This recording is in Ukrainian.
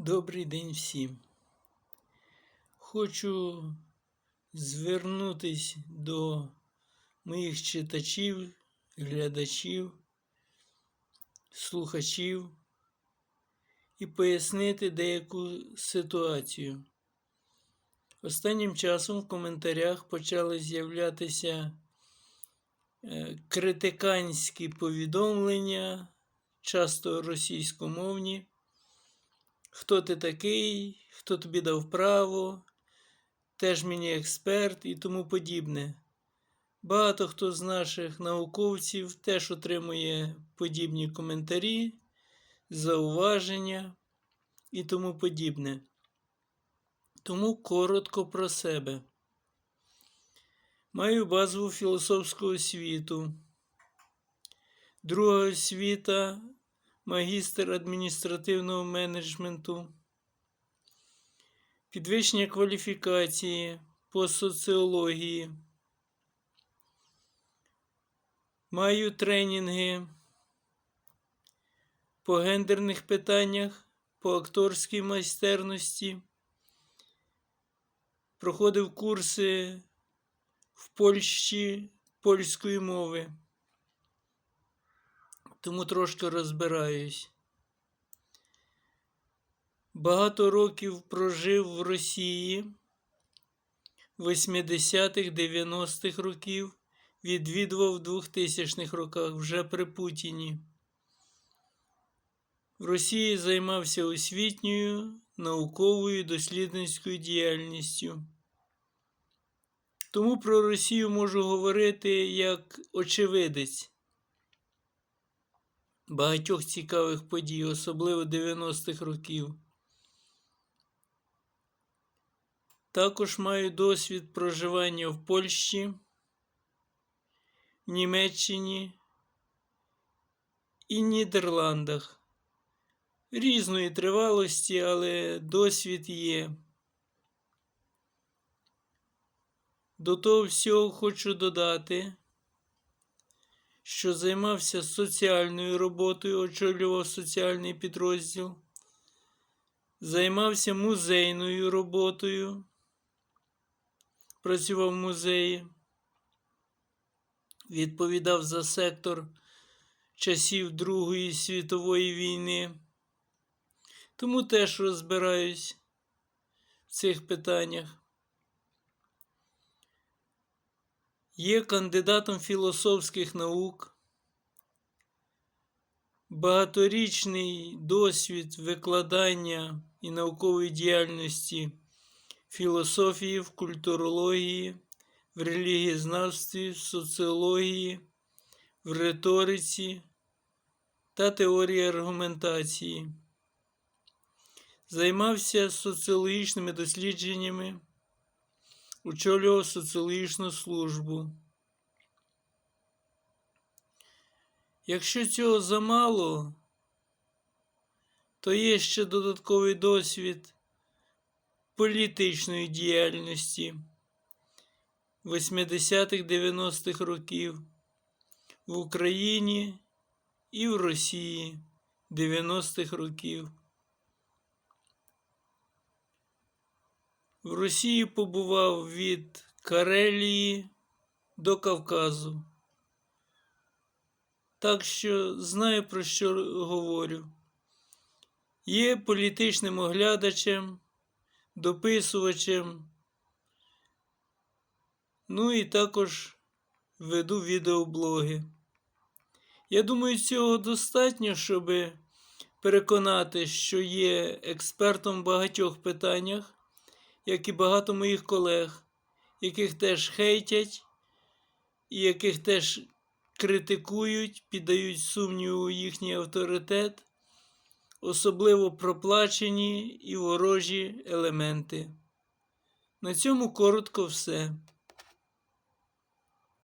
Добрий день всім. Хочу звернутися до моїх читачів, глядачів, слухачів і пояснити деяку ситуацію. Останнім часом в коментарях почали з'являтися е, критиканські повідомлення, часто російськомовні. Хто ти такий, хто тобі дав право, теж мені експерт і тому подібне. Багато хто з наших науковців теж отримує подібні коментарі, зауваження і тому подібне. Тому коротко про себе. Маю базову філософську освіту. Друга освіта магістр адміністративного менеджменту, підвищення кваліфікації по соціології. Маю тренінги по гендерних питаннях, по акторській майстерності. Проходив курси в Польщі польської мови тому трошки розбираюсь. Багато років прожив в Росії 80-х, 90-х років, відвідував в 2000-х роках вже при Путіні. В Росії займався освітньою, науковою дослідницькою діяльністю. Тому про Росію можу говорити як очевидець багатьох цікавих подій, особливо 90-х років. Також маю досвід проживання в Польщі, Німеччині і Нідерландах. Різної тривалості, але досвід є. До того всього хочу додати, що займався соціальною роботою, очолював соціальний підрозділ, займався музейною роботою, працював в музеї, відповідав за сектор часів Другої світової війни. Тому теж розбираюсь в цих питаннях. Є кандидатом філософських наук, багаторічний досвід викладання і наукової діяльності філософії, в культурології, в релігієзнавстві, в соціології, в риториці та теорії аргументації. Займався соціологічними дослідженнями очолював соціологічну службу. Якщо цього замало, то є ще додатковий досвід політичної діяльності 80-х-90-х років в Україні і в Росії 90-х років. В Росії побував від Карелії до Кавказу. Так що знаю, про що говорю. Є політичним оглядачем, дописувачем, ну і також веду відеоблоги. Я думаю, цього достатньо, щоб переконати, що є експертом в багатьох питаннях як і багато моїх колег, яких теж хейтять, і яких теж критикують, піддають сумніву їхній авторитет, особливо проплачені і ворожі елементи. На цьому коротко все.